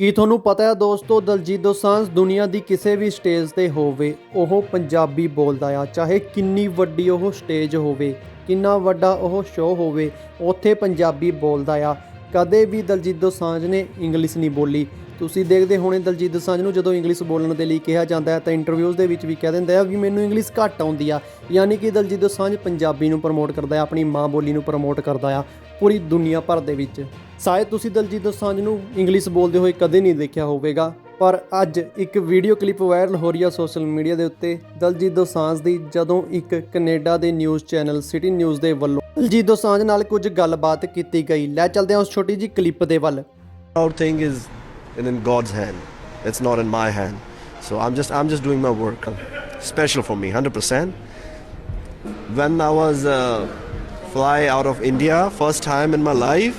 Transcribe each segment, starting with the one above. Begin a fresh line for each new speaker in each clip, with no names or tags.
ਕੀ ਤੁਹਾਨੂੰ ਪਤਾ ਹੈ ਦੋਸਤੋ, ਦਲਜੀਤ ਦੋਸਾਂਝ ਦੁਨੀਆ ਦੀ ਕਿਸੇ ਵੀ ਸਟੇਜ ਤੇ ਹੋਵੇ, ਉਹ ਪੰਜਾਬੀ ਬੋਲਦਾ ਆ। ਚਾਹੇ ਕਿੰਨੀ ਵੱਡੀ ਉਹ ਸਟੇਜ ਹੋਵੇ, ਕਿੰਨਾ ਵੱਡਾ ਉਹ ਸ਼ੋਅ ਹੋਵੇ, ਉੱਥੇ ਪੰਜਾਬੀ ਬੋਲਦਾ ਆ। ਕਦੇ ਵੀ ਦਲਜੀਤ ਦੋਸਾਂਝ ਨੇ ਇੰਗਲਿਸ਼ ਨਹੀਂ ਬੋਲੀ। ਤੁਸੀਂ ਦੇਖਦੇ ਹੋਣੇ ਦਲਜੀਤ ਦੋਸਾਂਝ ਨੂੰ ਜਦੋਂ ਇੰਗਲਿਸ਼ ਬੋਲਣ ਦੇ ਲਈ ਕਿਹਾ ਜਾਂਦਾ ਹੈ, ਤਾਂ ਇੰਟਰਵਿਊਜ਼ ਦੇ ਵਿੱਚ ਵੀ ਕਹਿ ਦਿੰਦਾ ਹੈ ਵੀ ਮੈਨੂੰ ਇੰਗਲਿਸ਼ ਘੱਟ ਆਉਂਦੀ ਆ। ਯਾਨੀ ਕਿ ਦਲਜੀਤ ਦੋਸਾਂਝ ਪੰਜਾਬੀ ਨੂੰ ਪ੍ਰਮੋਟ ਕਰਦਾ ਹੈ, ਆਪਣੀ ਮਾਂ ਬੋਲੀ ਨੂੰ ਪ੍ਰਮੋਟ ਕਰਦਾ ਆ ਪੂਰੀ ਦੁਨੀਆ ਭਰ ਦੇ ਵਿੱਚ। ਸ਼ਾਇਦ ਤੁਸੀਂ ਦਲਜੀਤ ਦੋਸਾਂਝ ਨੂੰ ਇੰਗਲਿਸ਼ ਬੋਲਦੇ ਹੋਏ ਕਦੇ ਨਹੀਂ ਦੇਖਿਆ ਹੋਵੇਗਾ, ਪਰ ਅੱਜ ਇੱਕ ਵੀਡੀਓ ਕਲਿੱਪ ਵਾਇਰਲ ਹੋ ਰਹੀ ਆ ਸੋਸ਼ਲ ਮੀਡੀਆ ਦੇ ਉੱਤੇ। ਦਲਜੀਤ ਦੋਸਾਂਝ ਦੀ ਜਦੋਂ ਇੱਕ ਕੈਨੇਡਾ ਦੇ ਨਿਊਜ਼ ਚੈਨਲ ਸਿਟੀ ਨਿਊਜ਼ ਦੇ ਵੱਲੋਂ ਦਲਜੀਤ ਦੋਸਾਂਝ ਨਾਲ ਕੁਝ ਗੱਲਬਾਤ ਕੀਤੀ ਗਈ। ਲੈ ਚੱਲਦੇ ਹਾਂ ਉਸ ਛੋਟੀ ਜੀ ਕਲਿੱਪ ਦੇ ਵੱਲ।
Proud thing is in, in God's hand. It's not in my hand. So I'm just I'm just doing my work. Special for me, 100%. When I was uh, fly out of India, first time in my life,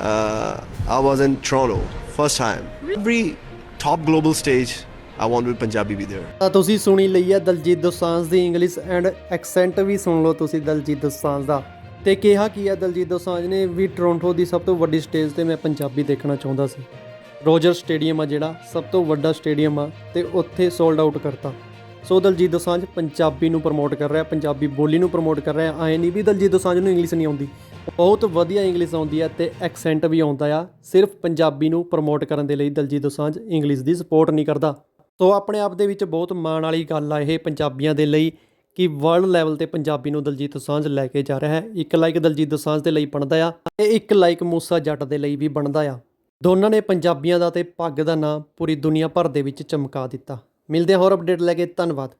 uh, I was in Toronto, first time. Every top global stage, I wanted Punjabi be there.
ਤਾਂ ਤੁਸੀਂ ਸੁਣੀ ਲਈ ਹੈ ਦਲਜੀਤ ਦੋਸਾਂਝ ਦੀ English and accent ਵੀ ਸੁਣ ਲਓ ਤੁਸੀਂ ਦਲਜੀਤ ਦੋਸਾਂਝ ਦਾ ਤੇ ਕਿਹਾ ਕੀ ਹੈ ਦਲਜੀਤ ਦੋਸਾਂਝ ਨੇ ਵੀ ਟੋਰਾਂਟੋ ਦੀ ਸਭ ਤੋਂ ਵੱਡੀ ਸਟੇਜ ਤੇ ਮੈਂ ਪੰਜਾਬੀ ਦੇਖਣਾ ਚਾਹੁੰਦਾ ਸੀ। ਰੋਜਰ ਸਟੇਡੀਅਮ ਆ ਜਿਹੜਾ, ਸਭ ਤੋਂ ਵੱਡਾ ਸਟੇਡੀਅਮ ਆ ਤੇ ਉੱਥੇ ਸੋਲਡ ਆਊਟ ਕਰਤਾ। ਸੋ ਦਲਜੀਤ ਦੋਸਾਂਝ ਪੰਜਾਬੀ ਨੂੰ ਪ੍ਰਮੋਟ ਕਰ ਰਿਹਾ, ਪੰਜਾਬੀ ਬੋਲੀ ਨੂੰ ਪ੍ਰਮੋਟ ਕਰ ਰਿਹਾ, ਐ ਨਹੀਂ ਵੀ ਦਲਜੀਤ ਦੋਸਾਂਝ ਨੂੰ ਇੰਗਲਿਸ਼ ਨਹੀਂ ਆਉਂਦੀ। ਬਹੁਤ ਵਧੀਆ ਇੰਗਲਿਸ਼ ਆਉਂਦੀ ਹੈ ਤੇ ਐਕਸੈਂਟ ਵੀ ਆਉਂਦਾ ਆ, ਸਿਰਫ ਪੰਜਾਬੀ ਨੂੰ ਪ੍ਰਮੋਟ ਕਰਨ ਦੇ ਲਈ ਦਲਜੀਤ ਦੋਸਾਂਝ ਇੰਗਲਿਸ਼ ਦੀ ਸਪੋਰਟ ਨਹੀਂ ਕਰਦਾ। ਸੋ ਆਪਣੇ ਆਪ ਦੇ ਵਿੱਚ ਬਹੁਤ ਮਾਣ ਵਾਲੀ ਗੱਲ ਆ ਇਹ ਪੰਜਾਬੀਆਂ ਦੇ ਲਈ ਕਿ ਵਰਲਡ ਲੈਵਲ ਤੇ ਪੰਜਾਬੀ ਨੂੰ ਦਲਜੀਤ ਦੋਸਾਂਝ ਲੈ ਕੇ ਜਾ ਰਿਹਾ ਹੈ। ਇੱਕ ਲਾਈਕ ਦਲਜੀਤ ਦੋਸਾਂਝ ਦੇ ਲਈ ਬਣਦਾ ਆ ਤੇ ਇੱਕ ਲਾਈਕ ਮੂਸਾ ਜੱਟ ਦੇ ਲਈ ਵੀ ਬਣਦਾ ਆ। ਦੋਨਾਂ ਨੇ ਪੰਜਾਬੀਆਂ ਦਾ ਤੇ ਪੱਗ ਦਾ ਨਾਂ ਪੂਰੀ ਦੁਨੀਆ ਭਰ ਦੇ ਵਿੱਚ ਚਮਕਾ ਦਿੱਤਾ। ਮਿਲਦੇ ਹਾਂ ਹੋਰ ਅਪਡੇਟ ਲੈ ਕੇ। ਧੰਨਵਾਦ।